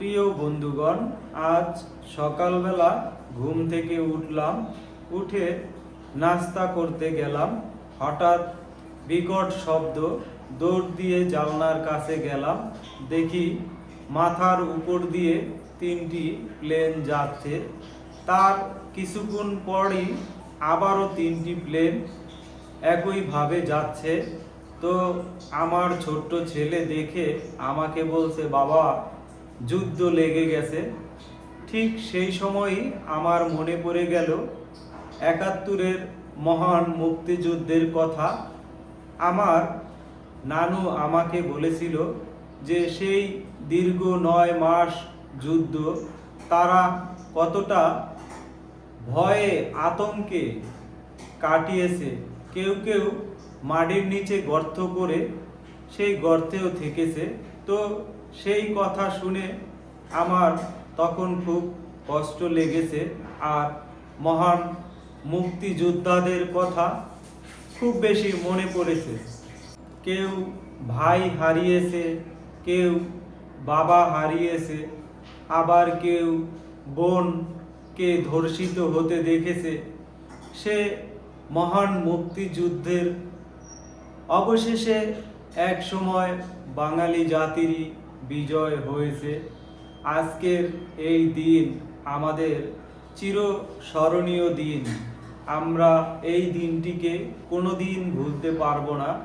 প্রিয় বন্ধুগণ, আজ সকালবেলা ঘুম থেকে উঠলাম, উঠে নাস্তা করতে গেলাম। হঠাৎ বিকট শব্দ, দৌড় দিয়ে জানলার কাছে গেলাম। দেখি মাথার উপর দিয়ে তিনটি প্লেন যাচ্ছে। তার কিছুক্ষণ পরই আবারও তিনটি প্লেন একইভাবে যাচ্ছে। তো আমার ছোট্ট ছেলে দেখে আমাকে বলছে, বাবা যুদ্ধ লেগে গেছে। ঠিক সেই সময়ই আমার মনে পড়ে গেল একাত্তরের মহান মুক্তিযুদ্ধের কথা। আমার নানু আমাকে বলেছিল যে সেই দীর্ঘ নয় মাস যুদ্ধ, তারা কতটা ভয়ে আতঙ্কে কাটিয়েছে, কেউ কেউ মাটির নিচে গর্ত করে সেই গর্তেও থেকেছে। তো সেই কথা শুনে আমার তখন খুব কষ্ট লেগেছে আর মহান মুক্তিযোদ্ধাদের কথা খুব বেশি মনে পড়েছে। কেউ ভাই হারিয়েছে, কেউ বাবা হারিয়েছে, আবার কেউ বোনকে ধর্ষিত হতে দেখেছে। সে মহান মুক্তিযুদ্ধের অবশেষে এক সময় বাঙালি জাতিরই বিজয় হয়েছে। আজকের এই দিন আমাদের চির স্মরণীয় দিন। আমরা এই দিনটিকে কোনো দিন ভুলতে পারব না।